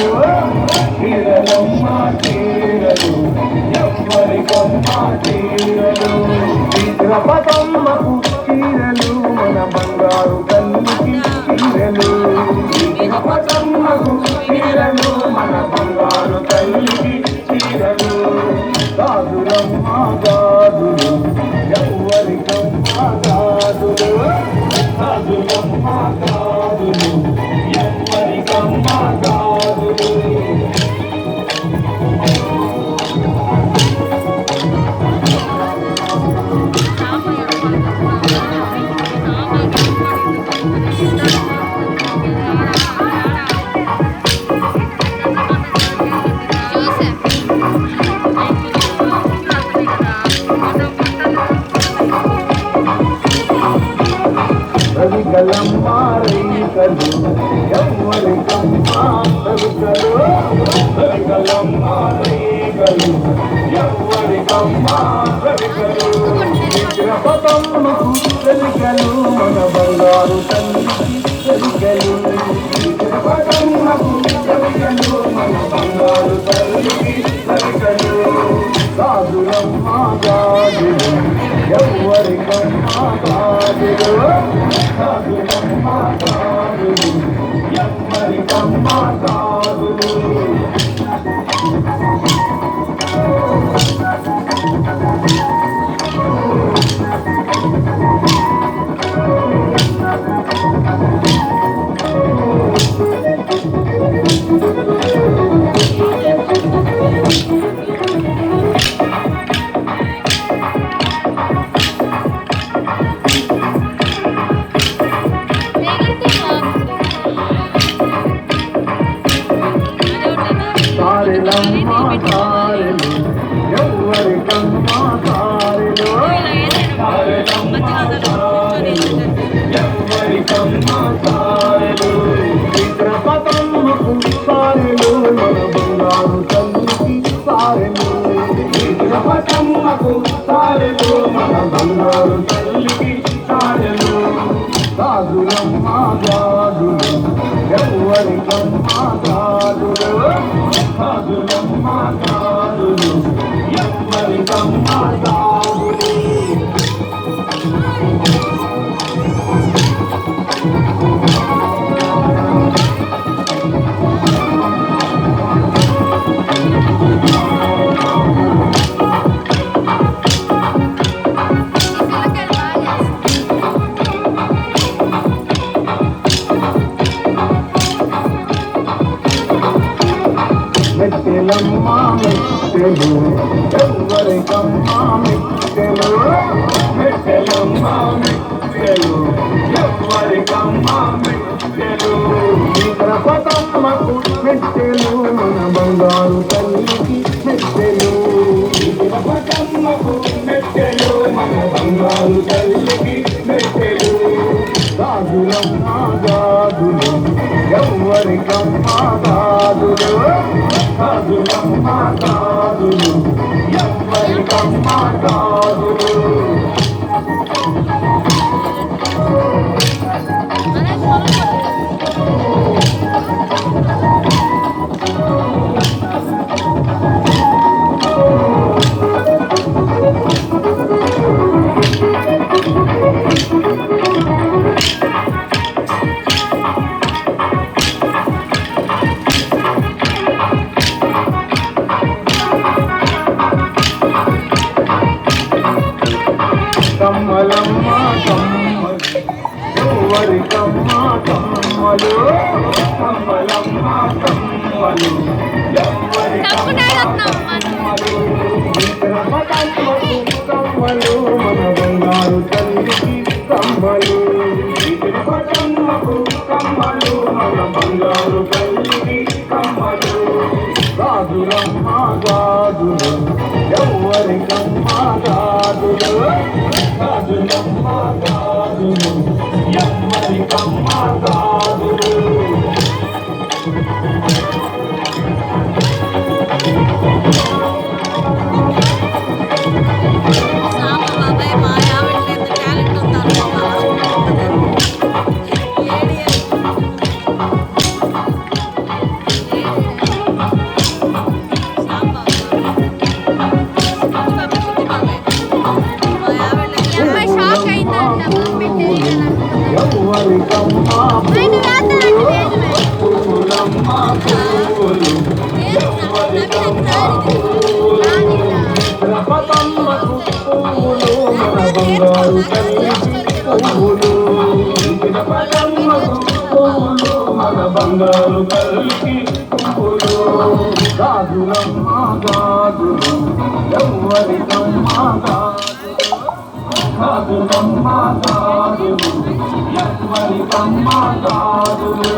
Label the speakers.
Speaker 1: తీరలు తీరలమ్మ తీరలు ఎవరికమ్మ తీరలు మన బంగారు తల్లికి తీరలు తీరలు మన బంగారు తల్లికి తీరలు గాజులమ్మ గాజులు ఎవరికమ్మ రవికలమ్మ రైకలు ఎవరికమ్మ రవికలు రవికలమ్మ రైకలు ఎవరికమ్మ రవికలు చిత్రపటమ్మకు రవికలు మన బంగారు తల్లి తారెలమ్మ తారెలు ఎవరికమ్మ తారెలు ఎవరికమ్మ తారెలు చిత్రపటమ్మకు తారెలు మన బంగారు తల్లికి చిత్రపటమ్మకు మన బంగారు తల్లికి ఎవరికమ్మ గాజులమ్మ గాజులు చిత్రపటమ్మకు మెట్టెలు మన బంగారు తల్లికి మెట్టెలు ఎవరికమ్మ కమ్మలు కమ్మలమ్మ కమ్మలు. కమ్మలు మన బంగారు తల్లికి కమ్మలు కమ్మలు మన బంగారు తల్లికి కమ్మలు రాజులమ్మ రాజులు ఎవరికమ్మ రాజులు రాజులమ్మ రాజులు బంగారు తల్లికి పూలు రపతమ్మకు గాజులు ఎవరికమ్మ గాజులు ఎవరికమ్మ గాజులు